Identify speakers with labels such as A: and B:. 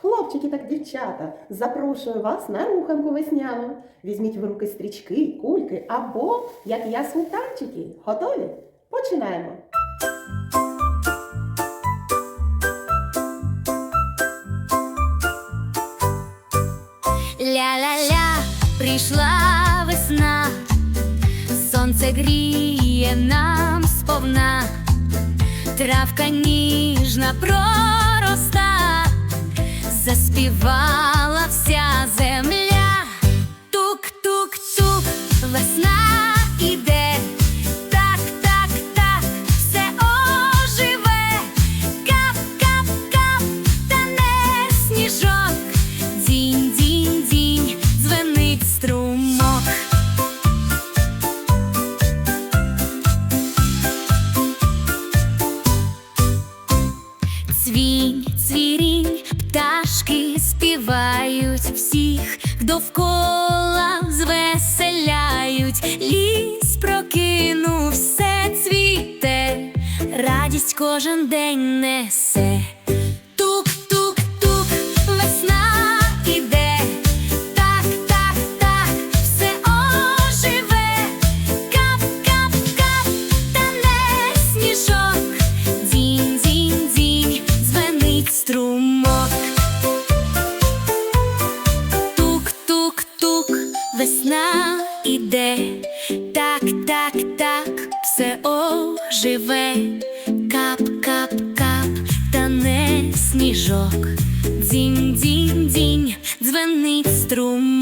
A: Хлопчики та дівчата, запрошую вас на руханку весняну. Візьміть в руки стрічки, кульки або, як я, сметанчики. Готові? Починаємо.
B: Ля-ля-ля, прийшла весна, сонце гріє нам сповна, травка ніжна пророста, заспівала вся земля, тук-тук-тук, весна іде, так, так, так, все оживе, кап-кап-кап, тане сніжок, дзінь, дзінь, дзінь, дзвенить струмок. Цвінь, цвірінь, пташки співають всіх довкола звеселяють, ліс прокинув, все цвіте, радість кожен день несе. Весна іде, так, так, так, все оживе, кап-кап-кап, тане сніжок, дзінь, дзінь, дзінь, дзвенить струмок.